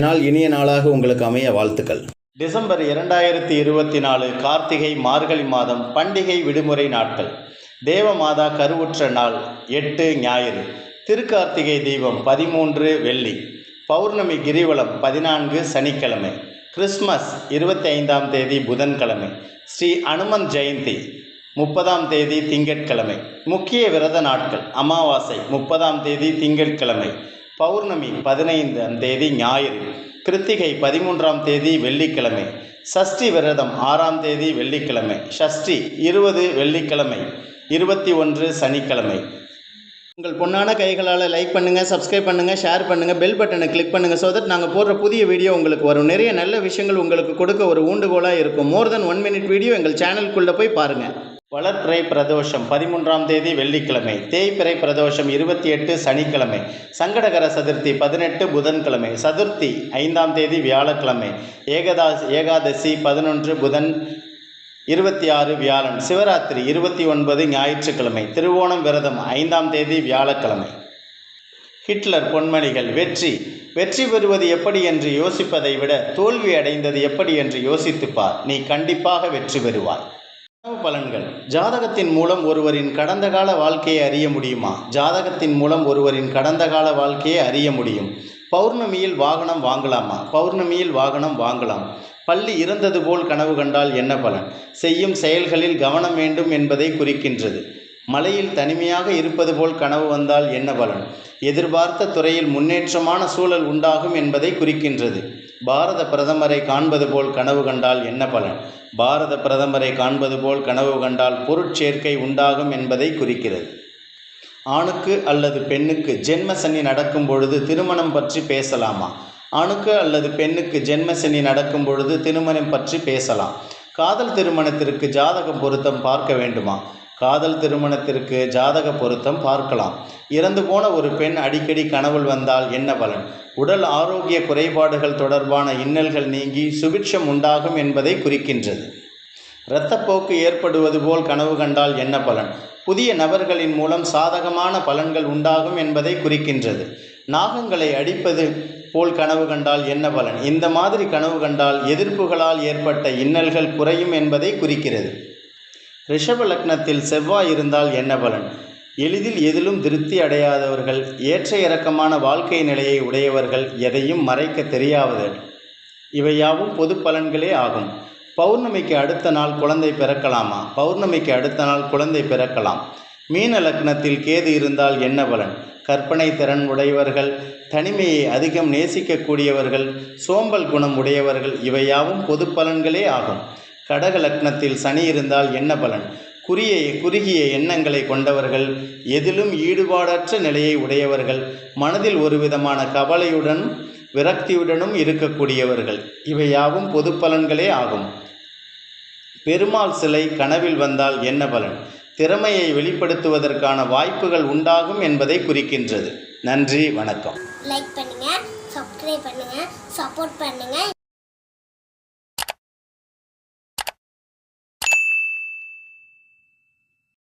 நாள் இனிய நாளாக உங்களுக்கு அமைய வாழ்த்துக்கள். டிசம்பர் இரண்டாயிரத்தி இருபத்தி நாலு கார்த்திகை மார்கழி மாதம் பண்டிகை விடுமுறை நாட்கள். தேவமாதா கருவுற்ற நாள் எட்டு ஞாயிறு. திருக்கார்த்திகை தீபம் பதிமூன்று வெள்ளி. பௌர்ணமி கிரிவலம் பதினான்கு சனிக்கிழமை. கிறிஸ்மஸ் இருபத்தி ஐந்தாம் தேதி புதன்கிழமை. ஸ்ரீ அனுமன் ஜெயந்தி முப்பதாம் தேதி திங்கட்கிழமை. முக்கிய விரத நாட்கள் அமாவாசை முப்பதாம் தேதி திங்கட்கிழமை. பௌர்ணமி பதினைந்தாம் தேதி ஞாயிறு கிருத்திகை பதிமூன்றாம் தேதி வெள்ளிக்கிழமை சஷ்டி விரதம் ஆறாம் தேதி வெள்ளிக்கிழமை ஷஷ்டி இருபது வெள்ளிக்கிழமை இருபத்தி ஒன்று சனிக்கிழமை. உங்கள் பொண்ணான கைகளால் லைக் பண்ணுங்கள் சப்ஸ்கிரைப் பண்ணுங்கள் ஷேர் பண்ணுங்கள் பெல் பட்டனை கிளிக் பண்ணுங்கள் ஸோ தட் நாங்கள் போடுற புதிய வீடியோ உங்களுக்கு வரும். நிறைய நல்ல விஷயங்கள் உங்களுக்கு கொடுக்க ஒரு ஊண்டுகோலாக இருக்கும். More than one minute video எங்கள் சேனலுக்குள்ளே போய் பாருங்கள் வளர்ப்பிறை பிரதோஷம் பதிமூன்றாம் தேதி வெள்ளிக்கிழமை. தேய்பிறை பிரதோஷம் இருபத்தி எட்டு சனிக்கிழமை. சங்கடகர சதுர்த்தி பதினெட்டு புதன்கிழமை. சதுர்த்தி ஐந்தாம் தேதி வியாழக்கிழமை. ஏகதாஸ் ஏகாதசி பதினொன்று புதன் இருபத்தி ஆறு வியாழன். சிவராத்திரி இருபத்தி ஒன்பது ஞாயிற்றுக்கிழமை. திருவோணம் விரதம் ஐந்தாம் தேதி வியாழக்கிழமை. ஹிட்லர் பொன்மணிகள் வெற்றி. வெற்றி பெறுவது எப்படி என்று யோசிப்பதை விட தோல்வி அடைந்தது எப்படி என்று யோசித்துப்பார் நீ கண்டிப்பாக வெற்றி பெறுவாய். பலன்கள். ஜாதகத்தின் மூலம் ஒருவரின் கடந்த கால வாழ்க்கையை அறிய முடியுமா? ஜாதகத்தின் மூலம் ஒருவரின் கடந்த கால வாழ்க்கையை அறிய முடியும். பௌர்ணமியில் வாகனம் வாங்கலாமா? பௌர்ணமியில் வாகனம் வாங்கலாம். பள்ளி இறந்தது போல் கனவு கண்டால் என்ன பலன்? செய்யும் செயல்களில் கவனம் வேண்டும் என்பதை குறிக்கின்றது. மலையில் தனிமையாக இருப்பது போல் கனவு வந்தால் என்ன பலன்? எதிர்பார்த்த துறையில் முன்னேற்றமான சூழல் உண்டாகும் என்பதை குறிக்கின்றது. பாரத பிரதமரை காண்பது போல் கனவு கண்டால் என்ன பலன்? பாரத பிரதமரை காண்பது போல் கனவு கண்டால் பொருட்சேர்க்கை உண்டாகும் என்பதை குறிக்கிறது. ஆணுக்கு அல்லது பெண்ணுக்கு ஜென்ம சனி நடக்கும் பொழுது திருமணம் பற்றி பேசலாமா? ஆணுக்கு அல்லது பெண்ணுக்கு ஜென்ம சனி நடக்கும் பொழுது திருமணம் பற்றி பேசலாம். காதல் திருமணத்திற்கு ஜாதகம் பொருத்தம் பார்க்க வேண்டுமா? காதல் திருமணத்திற்கு ஜாதக பொருத்தம் பார்க்கலாம். இறந்து போன ஒரு பெண் அடிக்கடி கனவுள் வந்தால் என்ன பலன்? உடல் ஆரோக்கிய குறைபாடுகள் தொடர்பான இன்னல்கள் நீங்கி சுபிட்சம் உண்டாகும் என்பதை குறிக்கின்றது. இரத்தப்போக்கு ஏற்படுவது போல் கனவு கண்டால் என்ன பலன்? புதிய நபர்களின் மூலம் சாதகமான பலன்கள் உண்டாகும் என்பதை குறிக்கின்றது. நாகங்களை அடிப்பது போல் கனவு கண்டால் என்ன பலன்? இந்த மாதிரி கனவு கண்டால் எதிர்ப்புகளால் ஏற்பட்ட இன்னல்கள் குறையும் என்பதை குறிக்கிறது. ரிஷப லக்னத்தில் செவ்வாய் இருந்தால் என்ன பலன்? எளிதில் எதிலும் திருப்தி அடையாதவர்கள் ஏற்ற இறக்கமான வாழ்க்கை நிலையை உடையவர்கள் எதையும் மறைக்க தெரியாவது இவையாவும் பொது பலன்களே ஆகும். பௌர்ணமிக்கு அடுத்த நாள் குழந்தை பிறக்கலாமா? பௌர்ணமிக்கு அடுத்த நாள் குழந்தை பிறக்கலாம். மீன லக்னத்தில் கேது இருந்தால் என்ன பலன்? கற்பனை திறன் உடையவர்கள் தனிமையை அதிகம் நேசிக்கக்கூடியவர்கள் சோம்பல் குணம் உடையவர்கள் இவையாவும் பொது பலன்களே ஆகும். கடக லக்னத்தில் சனி இருந்தால் என்ன பலன்? குறிய குறுகிய எண்ணங்களை கொண்டவர்கள் எதிலும் ஈடுபாடற்ற நிலையை உடையவர்கள் மனதில் ஒரு விதமான கவலையுடன் விரக்தியுடனும் இருக்கக்கூடியவர்கள். இவையாவும் பொது பலன்களே ஆகும். பெருமாள் சிலை கனவில் வந்தால் என்ன பலன்? திறமையை வெளிப்படுத்துவதற்கான வாய்ப்புகள் உண்டாகும் என்பதை குறிக்கின்றது. நன்றி வணக்கம். லைக் பண்ணுங்க சப்ஸ்கிரைப் பண்ணுங்க சப்போர்ட் பண்ணுங்க.